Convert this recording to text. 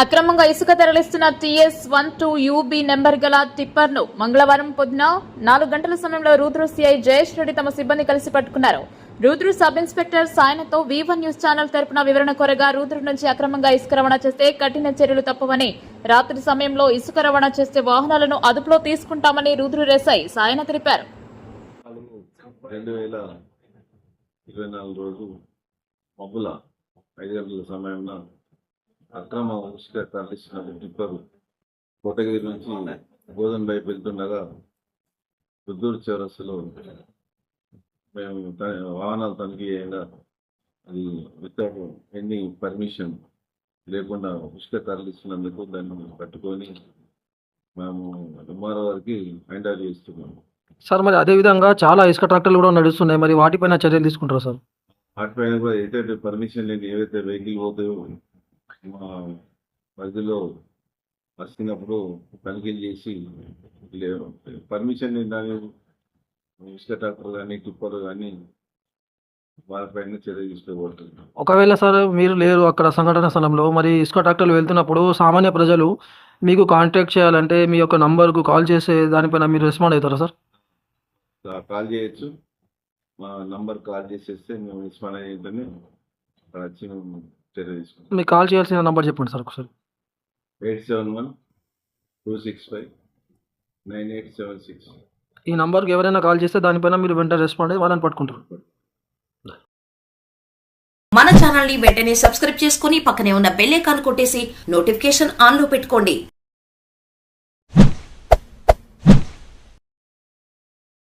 అక్రమంగా ఇసుక తరలిస్తున్న TS one two UB number గల టిప్పర్ను మంగళవారం పొద్దున నాలుగు గంటల సమయంలో రూద్రు సిఐ జయేష్ రెడ్డి తమ సిబ్బంది కలిసి పట్టుకున్నారు. రూద్రు సబ్ ఇన్స్పెక్టర్ సాయనతో వివన్ న్యూస్ ఛానల్ తరపున వివరణ కోరగా రూద్రు నుంచి అక్రమంగా ఇసుక రవాణా చేస్తే కఠిన చర్యలు తప్పవని రాత్రి సమయంలో ఇసుక రవాణా చేస్తే వాహనాలను అదుపులో తీసుకుంటామని రూద్రు రెసై సాయన తెలిపారు. ఇరవై నాలుగు రోజు మబ్బుల ఐదు గంటల సమయంలో అక్రమ ఉసుక తరలిస్తున్న టిప్పరు కోటగిరి నుంచి గోధుమ వైపు వెళ్తుండగా రుద్దూరు చౌరస్సులో మేము వాహనాలు తనిఖీ చేయగా అది వితౌట్ ఎనీ పర్మిషన్ లేకుండా ఉసుక తరలిస్తున్నందుకు దాన్ని పట్టుకొని మేము ఎంఆర్ఓ వారికి ఫైండ్ అవుట్ చేస్తున్నాము. సార్ మరి అదే విధంగా చాలా ఇసుక ట్రాక్టర్లు కూడా నడుస్తున్నాయి. మరి వాటిపైన చర్యలు తీసుకుంటారు సార్? వాటిపైన కూడా ఏదైతే పర్మిషన్ లేని ఏవైతే వెహికల్ పోతాయో పరిధిలో వస్తున్నప్పుడు తనిఖీలు చేసి పర్మిషన్ దాని ఇసుక ట్రాక్టర్ కానీ టిప్పర్ కానీ వాళ్ళపైన చర్య తీసుకోబడుతుంది. ఒకవేళ సార్ మీరు లేరు అక్కడ సంఘటన స్థలంలో మరి ఇసుక ట్రాక్టర్లు వెళ్తున్నప్పుడు సామాన్య ప్రజలు మీకు కాంటాక్ట్ చేయాలంటే మీ యొక్క నంబర్కు కాల్ చేసే దానిపైన మీరు రెస్పాండ్ అవుతారా సార్? కాల్ చేయొచ్చు. మా నంబర్ కాల్ చేసేస్తే మేము రెస్పాండ్ అయ్యేదని అక్కడ వచ్చి మేము మీకు కాల్ చేయాల్సిన నంబర్ చెప్పండి సార్ ఒకసారి. Eight seven one two six five nine eight seven six ఈ నంబర్కి ఎవరైనా కాల్ చేస్తే దానిపైన మీరు వెంటనే రెస్పాండ్ అయ్యి వాళ్ళని పట్టుకుంటారు. మన ఛానల్ని వెంటనే సబ్స్క్రైబ్ చేసుకుని పక్కనే ఉన్న బెల్ ఐకాన్ కొట్టేసి నోటిఫికేషన్ ఆన్లో పెట్టుకోండి.